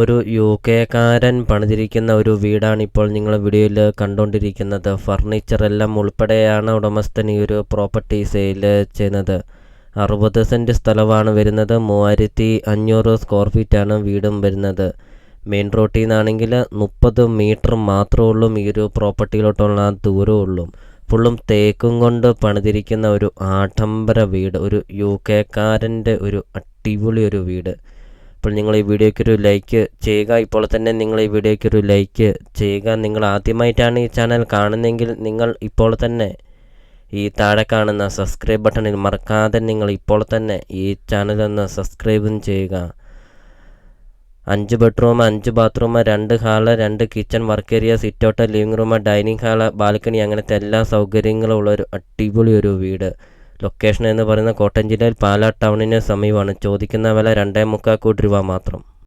ഒരു യു കെക്കാരൻ പണിതിരിക്കുന്ന ഒരു വീടാണ് ഇപ്പോൾ നിങ്ങൾ വീഡിയോയിൽ കണ്ടുകൊണ്ടിരിക്കുന്നത്. ഫർണിച്ചർ എല്ലാം ഉൾപ്പെടെയാണ് ഉടമസ്ഥൻ ഈ ഒരു പ്രോപ്പർട്ടി സെയിൽ ചെയ്യുന്നത്. അറുപത് സെന്റ് സ്ഥലമാണ് വരുന്നത്. മൂവായിരത്തി അഞ്ഞൂറ് സ്ക്വയർ ഫീറ്റാണ് വീടും വരുന്നത്. മെയിൻ റോട്ടിൽ നിന്നാണെങ്കിൽ മുപ്പത് മീറ്റർ മാത്രമേ ഉള്ളൂ. ഈ ഒരു പ്രോപ്പർട്ടിയിലോട്ടുള്ള ദൂരമുള്ളൂ ഫുള്ളും തേക്കും കൊണ്ട് പണിതിരിക്കുന്ന ഒരു ആഡംബര വീട്. ഒരു യു കെക്കാരന്റെ ഒരു അടിപൊളി ഒരു വീട്. അപ്പോൾ നിങ്ങൾ ഈ വീഡിയോയ്ക്ക് ഒരു ലൈക്ക് ചെയ്യുക. ഇപ്പോൾ തന്നെ നിങ്ങൾ ഈ വീഡിയോയ്ക്ക് ഒരു ലൈക്ക് ചെയ്യുക. നിങ്ങൾ ആദ്യമായിട്ടാണ് ഈ ചാനൽ കാണുന്നതെങ്കിൽ നിങ്ങൾ ഇപ്പോൾ തന്നെ ഈ താഴെ കാണുന്ന സബ്സ്ക്രൈബ് ബട്ടണിൽ മറക്കാതെ നിങ്ങൾ ഇപ്പോൾ തന്നെ ഈ ചാനൽ ഒന്ന് സബ്സ്ക്രൈബും ചെയ്യുക. അഞ്ച് ബെഡ്റൂം അഞ്ച് ബാത്റൂം രണ്ട് ഹാൾ രണ്ട് kitchen work area sit out living room dining hall balcony അങ്ങനത്തെ എല്ലാ സൗകര്യങ്ങളും ഉള്ള ഒരു അടിപൊളി ഒരു വീട്. ലൊക്കേഷൻ എന്ന് പറയുന്ന കോട്ടയം ജില്ലയിൽ പാലാ ടൗണിന് സമീപമാണ്. ചോദിക്കുന്ന വില രണ്ടേ മുക്കാൽ കോടി രൂപ മാത്രം.